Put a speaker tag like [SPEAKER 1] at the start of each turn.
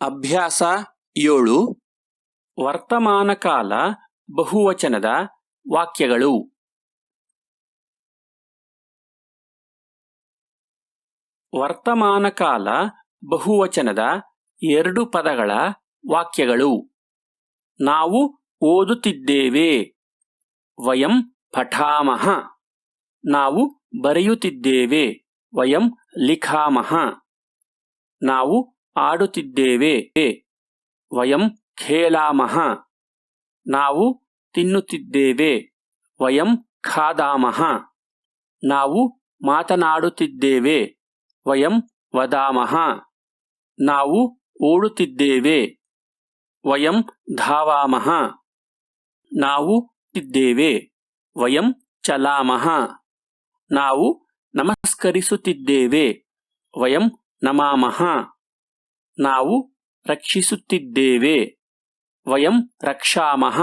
[SPEAKER 1] ಅಭ್ಯಾಸ ಏಳು. ವರ್ತಮಾನ ಕಾಲ, ಬಹುವಚನದ ವಾಕ್ಯಗಳು. ವರ್ತಮಾನ ಕಾಲ, ಬಹುವಚನದ ಎರಡು ಪದಗಳ ವಾಕ್ಯಗಳು. ನಾವು ಓದುತ್ತಿದ್ದೇವೆ. ವಯಂ ಪಠಾಮಹ ನಾವು ಬರೆಯುತ್ತಿದ್ದೇವೆ. ವಯಂ ಲಿಖಾಮಹ ನಾವು ಆಡುತ್ತಿದ್ದೇವೆ ವಯಂ ಖೇಲಾಮಹ ನಾವು ತಿನ್ನುತ್ತಿದ್ದೇವೆ. ವಯಂ ಖಾದಾಮಹ ನಾವು ಮಾತನಾಡುತ್ತಿದ್ದೇವೆ. ವಯಂ ವದಾಮಹ ನಾವು ಓಡುತ್ತಿದ್ದೇವೆ. ವಯಂ ಧಾವಾಮಹ ನಾವು ಇದ್ದೇವೆ ವಯಂ ಚಲಾಮಹ ನಾವು ನಮಸ್ಕರಿಸುತ್ತಿದ್ದೇವೆ. ವಯಂ ನಮಾಮಹ ನಾವು ರಕ್ಷಿಸುತ್ತಿದ್ದೇವೆ. ವಯಂ ರಕ್ಷಾಮಹ